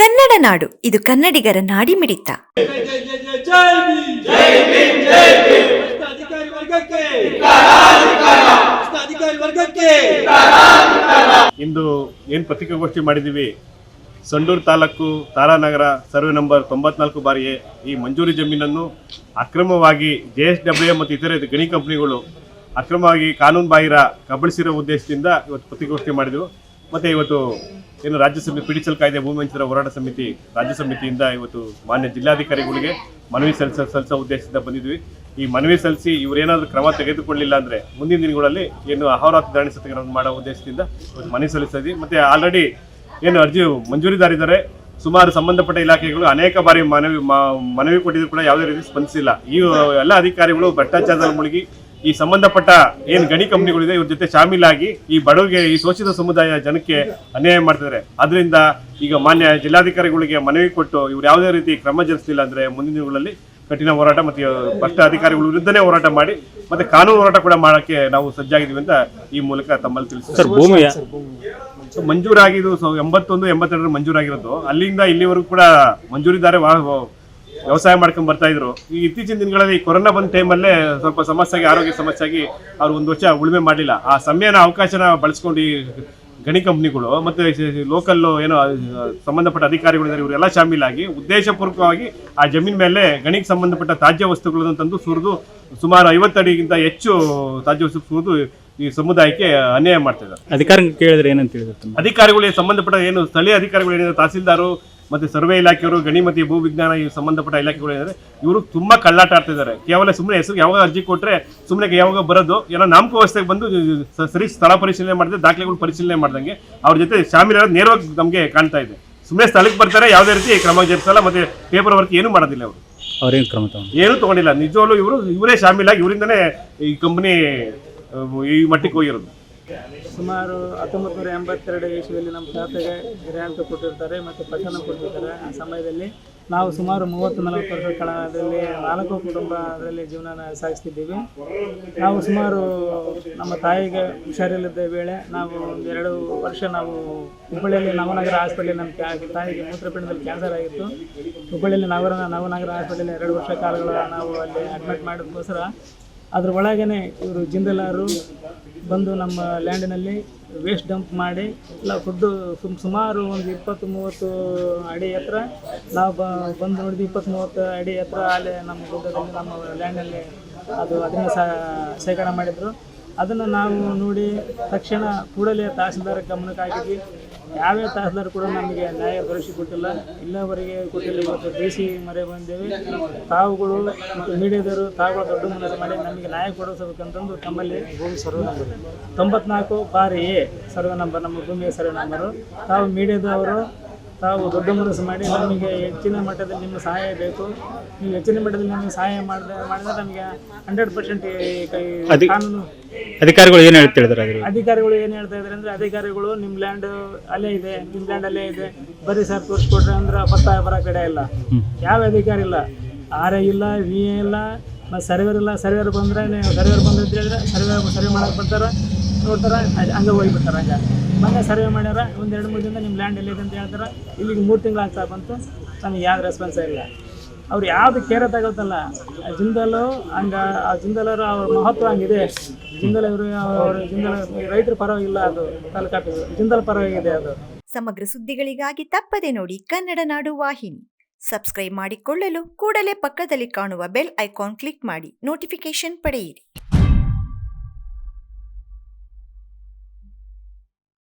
ಕನ್ನಡ ನಾಡು, ಇದು ಕನ್ನಡಿಗರ ನಾಡಿ ಮಿಡಿತ. ಇಂದು ಏನು ಪತ್ರಿಕಾಗೋಷ್ಠಿ ಮಾಡಿದೀವಿ ಸಂಡೂರು ತಾಲೂಕು ತಾರಾನಗರ ಸರ್ವೆ ನಂಬರ್ ತೊಂಬತ್ನಾಲ್ಕು ಬಾರಿಗೆ ಈ ಮಂಜೂರಿ ಜಮೀನನ್ನು ಅಕ್ರಮವಾಗಿ ಜೆ ಎಸ್ ಡಬ್ಲ್ಯೂ ಮತ್ತು ಇತರೆ ಗಣಿ ಕಂಪನಿಗಳು ಅಕ್ರಮವಾಗಿ ಕಾನೂನು ಬಾಹಿರ ಕಬಳಿಸಿರೋ ಉದ್ದೇಶದಿಂದ ಇವತ್ತು ಪತ್ರಿಕಾಗೋಷ್ಠಿ ಮಾಡಿದೆವು. ಮತ್ತು ಇವತ್ತು ಏನು ರಾಜ್ಯ ಸಮಿತಿ ಪಿಡಿಚಲ್ ಕಾಯ್ದೆ ಭೂಮಿ ಹಂಚಿದ ಹೋರಾಟ ಸಮಿತಿ, ರಾಜ್ಯ ಸಮಿತಿಯಿಂದ ಇವತ್ತು ಮಾನ್ಯ ಜಿಲ್ಲಾಧಿಕಾರಿಗಳಿಗೆ ಮನವಿ ಸಲ್ಲಿಸ, ಸಲ್ಲಿಸೋ ಉದ್ದೇಶದಿಂದ ಬಂದಿದ್ವಿ. ಈ ಮನವಿ ಸಲ್ಲಿಸಿ ಇವರೇನಾದರೂ ಕ್ರಮ ತೆಗೆದುಕೊಳ್ಳಿಲ್ಲ ಅಂದರೆ ಮುಂದಿನ ದಿನಗಳಲ್ಲಿ ಏನು ಅಹೋರಾತ್ ಧರಣಿ ಸತ್ಯಗಳನ್ನು ಮಾಡೋ ಉದ್ದೇಶದಿಂದ ಇವತ್ತು ಮನವಿ ಸಲ್ಲಿಸ್ತಾ ಇದ್ವಿ. ಮತ್ತು ಆಲ್ರೆಡಿ ಏನು ಅರ್ಜಿ ಮಂಜೂರಿದಾರಿದ್ದಾರೆ. ಸುಮಾರು ಸಂಬಂಧಪಟ್ಟ ಇಲಾಖೆಗಳು ಅನೇಕ ಬಾರಿ ಮನವಿ ಮನವಿ ಕೊಟ್ಟಿದ್ರು ಕೂಡ ಯಾವುದೇ ರೀತಿ ಸ್ಪಂದಿಸಿಲ್ಲ. ಈ ಎಲ್ಲ ಅಧಿಕಾರಿಗಳು ಭ್ರಷ್ಟಾಚಾರದಲ್ಲಿ ಮುಳುಗಿ ಈ ಸಂಬಂಧಪಟ್ಟ ಏನು ಗಣಿ ಕಂಪನಿಗಳಿದೆ ಇವ್ರ ಜೊತೆ ಶಾಮೀಲಾಗಿ ಈ ಬಡವರಿಗೆ ಈ ಶೋಷಿತ ಸಮುದಾಯ ಜನಕ್ಕೆ ಅನ್ಯಾಯ ಮಾಡ್ತಿದ್ದಾರೆ ಅದರಿಂದ ಈಗ ಮಾನ್ಯ ಜಿಲ್ಲಾಧಿಕಾರಿಗಳಿಗೆ ಮನವಿ ಕೊಟ್ಟು ಇವ್ರು ಯಾವುದೇ ರೀತಿ ಕ್ರಮ ಜರುಗಿಸಲಿಲ್ಲ ಅಂದ್ರೆ ಮುಂದಿನ ದಿನಗಳಲ್ಲಿ ಕಠಿಣ ಹೋರಾಟ ಮತ್ತು ಭ್ರಷ್ಟ ಅಧಿಕಾರಿಗಳ ವಿರುದ್ಧನೇ ಹೋರಾಟ ಮಾಡಿ ಮತ್ತೆ ಕಾನೂನು ಹೋರಾಟ ಕೂಡ ಮಾಡೋಕ್ಕೆ ನಾವು ಸಜ್ಜಾಗಿದ್ದೀವಿ ಅಂತ ಈ ಮೂಲಕ ತಮ್ಮಲ್ಲಿ ತಿಳಿಸ್ತಾರೆ ಸರ್ ಭೂಮಿ ಸೊ ಮಂಜೂರಾಗಿದ್ದು ಎಂಬತ್ತೊಂದು ಎಂಬತ್ತೆರಡರ ಮಂಜೂರಾಗಿರೋದು. ಅಲ್ಲಿಂದ ಇಲ್ಲಿವರೆಗೂ ಕೂಡ ಮಂಜೂರಿದ್ದಾರೆ ವ್ಯವಸಾಯ ಮಾಡ್ಕೊಂಡು ಬರ್ತಾ ಇದ್ರು. ಈ ಇತ್ತೀಚಿನ ದಿನಗಳಲ್ಲಿ ಕೊರೋನಾ ಬಂದ ಟೈಮಲ್ಲೇ ಸ್ವಲ್ಪ ಸಮಸ್ಯೆಗೆ ಆರೋಗ್ಯ ಸಮಸ್ಯೆಗೆ ಅವ್ರು ಒಂದು ವರ್ಷ ಉಳುಮೆ ಮಾಡಲಿಲ್ಲ. ಆ ಸಮಯನ ಅವಕಾಶನ ಬಳಸ್ಕೊಂಡು ಈ ಗಣಿ ಕಂಪ್ನಿಗಳು ಮತ್ತು ಲೋಕಲ್ ಏನೋ ಸಂಬಂಧಪಟ್ಟ ಅಧಿಕಾರಿಗಳಿದ್ದಾರೆ ಇವರೆಲ್ಲ ಶಾಮೀಲಾಗಿ ಉದ್ದೇಶಪೂರ್ವಕವಾಗಿ ಆ ಜಮೀನ್ ಮೇಲೆ ಗಣಿಗೆ ಸಂಬಂಧಪಟ್ಟ ತಾಜ್ಯ ವಸ್ತುಗಳನ್ನು ತಂದು ಸುರಿದು ಸುಮಾರು ಐವತ್ತು ಅಡಿಗಿಂತ ಹೆಚ್ಚು ತಾಜ್ಯ ವಸ್ತು ಸುರಿದು ಈ ಸಮುದಾಯಕ್ಕೆ ಅನ್ಯಾಯ ಮಾಡ್ತಿದ್ದಾರೆ ಅಧಿಕಾರಿ ಕೇಳಿದ್ರೆ ಏನಂತ ಹೇಳಿದ್ರು ಅಧಿಕಾರಿಗಳಿಗೆ ಸಂಬಂಧಪಟ್ಟ ಏನು ಸ್ಥಳೀಯ ಅಧಿಕಾರಿಗಳು ಏನಿದೆ ತಹಸೀಲ್ದಾರು ಮತ್ತೆ ಸರ್ವೆ ಇಲಾಖೆಯವರು ಗಣಿ ಮತ್ತು ಭೂ ವಿಜ್ಞಾನ ಸಂಬಂಧಪಟ್ಟ ಇಲಾಖೆಗಳು ಏನಂದರೆ ಇವರು ತುಂಬ ಕಳ್ಳಾಟ ಆಡ್ತಿದ್ದಾರೆ. ಕೇವಲ ಸುಮ್ಮನೆ ಹೆಸರು ಯಾವಾಗ ಅರ್ಜಿ ಕೊಟ್ಟರೆ ಸುಮ್ಮನೆ ಯಾವಾಗ ಬರೋದು ಏನೋ ನಾಮಕ ವ್ಯವಸ್ಥೆಗೆ ಬಂದು ಸರಿ ಸ್ಥಳ ಪರಿಶೀಲನೆ ಮಾಡಿದ್ರೆ ದಾಖಲೆಗಳು ಪರಿಶೀಲನೆ ಮಾಡ್ದಂಗೆ ಅವ್ರ ಜೊತೆ ಶಾಮೀಲಾಗಿ ನೇರವಾಗಿ ನಮಗೆ ಕಾಣ್ತಾ ಇದೆ. ಸುಮ್ಮನೆ ಸ್ಥಳಕ್ಕೆ ಬರ್ತಾರೆ ಯಾವುದೇ ರೀತಿ ಕ್ರಮ ಜರುಗಿಸಲ್ಲ ಮತ್ತೆ ಪೇಪರ್ ವರ್ಕ್ ಏನು ಮಾಡೋದಿಲ್ಲ ಅವರು. ಅವ್ರೇನು ಕ್ರಮ ತಗೊಂಡು ಏನೂ ತಗೊಂಡಿಲ್ಲ. ನಿಜವಾಗ್ಲೂ ಇವರು ಇವರೇ ಶಾಮೀಲಾಗಿ ಇವರಿಂದನೇ ಈ ಕಂಪ್ನಿ ಈ ಮಟ್ಟಿಗೆ ಹೋಗಿರೋದು. ಸುಮಾರು ಹತ್ತೊಂಬತ್ತು ನೂರ ಎಂಬತ್ತೆರಡು ಇಸ್ವಿಯಲ್ಲಿ ನಮ್ಮ ತಾತಗೆ ಗ್ರ್ಯಾಂಟ್ ಕೊಟ್ಟಿರ್ತಾರೆ ಮತ್ತು ಪಚನ ಕೊಟ್ಟಿರ್ತಾರೆ. ಆ ಸಮಯದಲ್ಲಿ ನಾವು ಸುಮಾರು ಮೂವತ್ತು, ನಲವತ್ತು ವರ್ಷ ಕಾಲದಲ್ಲಿ ನಾಲ್ಕು ಕುಟುಂಬ ಅದರಲ್ಲಿ ಜೀವನ ಸಾಗಿಸ್ತಿದ್ದೀವಿ. ನಾವು ಸುಮಾರು ನಮ್ಮ ತಾಯಿಗೆ ಹುಷಾರಿಲ್ಲದ ವೇಳೆ ನಾವು ಒಂದು ಎರಡು ವರ್ಷ ನಾವು ಹುಬ್ಬಳ್ಳಿಯಲ್ಲಿ ನವನಗರ ಹಾಸ್ಪಿಟಲ್ ನಮ್ಮ ತಾಯಿಗೆ ಮೂತ್ರಪಿಂಡದಲ್ಲಿ ಕ್ಯಾನ್ಸರ್ ಆಗಿತ್ತು. ಹುಬ್ಬಳ್ಳಿಯಲ್ಲಿ ನಗರ ನವನಗರ ಹಾಸ್ಪಿಟಲ್ ಎರಡು ವರ್ಷ ಕಾಲಗಳ ನಾವು ಅಲ್ಲಿ ಅಡ್ಮಿಟ್ ಮಾಡೋದಕ್ಕೋಸ್ಕರ ಅದ್ರ ಒಳಗೇನೆ ಇವರು ಜಿಂದಲಾರು ಬಂದು ನಮ್ಮ ಲ್ಯಾಂಡಿನಲ್ಲಿ ವೇಸ್ಟ್ ಡಂಪ್ ಮಾಡಿ, ಎಲ್ಲ ಫುಡ್ಡು ಸುಮ್, ಸುಮಾರು ಒಂದು ಇಪ್ಪತ್ತು ಮೂವತ್ತು ಅಡಿ ಹತ್ರ ನಾವು ಬ ಬಂದು ನೋಡಿದ್ವಿ ಇಪ್ಪತ್ತು ಮೂವತ್ತು ಅಡಿ ಹತ್ರ ಅಲ್ಲೇ ನಮ್ಮ ಗುಡ್ಡದಲ್ಲಿ ನಮ್ಮ ಲ್ಯಾಂಡಲ್ಲಿ ಅದು ಅದನ್ನು ಸಹ ಶೇಖರಣೆ ಮಾಡಿದರು. ಅದನ್ನು ನಾವು ನೋಡಿ ತಕ್ಷಣ ಕೂಡಲೇ ತಹಸೀಲ್ದಾರ್ ಗಮನಕ್ಕೆ ಹಾಕಿದ್ವಿ. ಯಾವ್ಯಾವ ತಹಸೀಲ್ದಾರ್ ಕೂಡ ನಮಗೆ ನ್ಯಾಯ ಕೊಟ್ಟಿಲ್ಲ. ಇಲ್ಲವರೆಗೆ ಕೊಟ್ಟಿಲ್ಲ ಇವತ್ತು ದೇಸಿ ಮರೆ ಬಂದೇವೆ. ತಾವುಗಳು ಮತ್ತು ಮೀಡಿಯಾದವರು, ತಾವುಗಳು ದೊಡ್ಡ ಮನಸ್ಸು ಮಾಡಿ ನಮಗೆ ನ್ಯಾಯ ಕೊಡಿಸಬೇಕಂತಂದು ತಮ್ಮಲ್ಲಿ ಭೂಮಿ ಸರ್ವೆ ನಂಬರ್ ತೊಂಬತ್ನಾಲ್ಕು ಬಾರಿ ಎ ಸರ್ವೆ ನಂಬರ್, ನಮ್ಮ ಭೂಮಿಯ ಸರ್ವೆ ನಂಬರು. ತಾವು ಮೀಡಿಯಾದವರು ತಾವು ದೊಡ್ಡ ಮನಸ್ಸು ಮಾಡಿ ನಮಗೆ ಹೆಚ್ಚಿನ ಮಟ್ಟದಲ್ಲಿ ನಿಮ್ಮ ಸಹಾಯ ಬೇಕು. ನೀವು ಹೆಚ್ಚಿನ ಮಟ್ಟದಲ್ಲಿ ನಮಗೆ ಸಹಾಯ ಮಾಡಿದ್ರೆ ಮಾಡಿದ್ರೆ ನಮಗೆ ಹಂಡ್ರೆಡ್ ಪರ್ಸೆಂಟ್ ಕಾನೂನು ಅಧಿಕಾರಿಗಳು ಏನು ಹೇಳ್ತಾ ಇದ್ದಾರೆ ಅಧಿಕಾರಿಗಳು ಏನು ಹೇಳ್ತಾ ಇದ್ದಾರೆ ಅಂದ್ರೆ ಅಧಿಕಾರಿಗಳು ನಿಮ್ಮ ಲ್ಯಾಂಡ್ ಅಲ್ಲೇ ಇದೆ ನಿಮ್ಮ ಲ್ಯಾಂಡ್ ಅಲ್ಲೇ ಇದೆ. ಬರೀ ಸರ್ ತೋರಿಸ್ಕೊಟ್ರೆ ಅಂದ್ರೆ ಪತ್ತ ಬರೋ ಕಡೆ ಇಲ್ಲ. ಯಾವ ಅಧಿಕಾರಿ ಇಲ್ಲ. ಆರ್ ಎ ಇಲ್ಲ ವಿ ಎ ಇಲ್ಲ ಮತ್ತು ಸರ್ವೇರ್ ಇಲ್ಲ. ಸರ್ವೇರ್ ಬಂದರೆ ನೀವು ಸರ್ವೇರ್ ಬಂದ್ರೆ ಸರ್ವೆ ಸರ್ವೆ ಮಾಡಕ್ಕೆ ಬರ್ತಾರೆ. ನೋಡ್ತಾರೆ? ಹಂಗೆ ಹೋಗ್ಬಿಡ್ತಾರೆ ಹಂಗೆ ಮೊನ್ನೆ ಸರ್ವೆ ಮಾಡ್ಯಾರ, ಒಂದು ಎರಡು ಮೂರು ದಿನ ನಿಮ್ಮ ಲ್ಯಾಂಡ್ ಎಲ್ಲಿದೆ ಅಂತ ಹೇಳ್ತಾರೆ. ಇಲ್ಲಿಗೆ ಮೂರು ತಿಂಗಳು ಆಗ್ತಾ ಬಂತು ನಮಗೆ ಯಾವ ರೆಸ್ಪಾನ್ಸ್ ಇಲ್ಲ. ಅವ್ರು ಯಾವುದು ಕೇರೆ ತಗೊಳ್ತಲ್ಲ ಜಿಂದಲು ಹಂಗೆ, ಆ ಜಿಂದಲರು ಅವ್ರ ಮಹತ್ವ ಹಂಗಿದೆ. ಜಿಂದಲ್ ಇವರು, ಅವ್ರ ಜಿಂದಲ್, ರೈತರ ಪರವಾಗಿಲ್ಲ ಅದು ತಾಲೂಕು ಜಿಂದಲ್ ಪರವಾಗಿದೆ ಅದು. ಸಮಗ್ರ ಸುದ್ದಿಗಳಿಗಾಗಿ ತಪ್ಪದೆ ನೋಡಿ ಕನ್ನಡ ನಾಡು ವಾಹಿನಿ. ಸಬ್ಸ್ಕ್ರೈಬ್ ಮಾಡಿಕೊಳ್ಳಲು ಕೂಡಲೇ ಪಕ್ಕದಲ್ಲಿ ಕಾಣುವ ಬೆಲ್ ಐಕಾನ್ ಕ್ಲಿಕ್ ಮಾಡಿ ನೋಟಿಫಿಕೇಶನ್ ಪಡೆಯಿರಿ.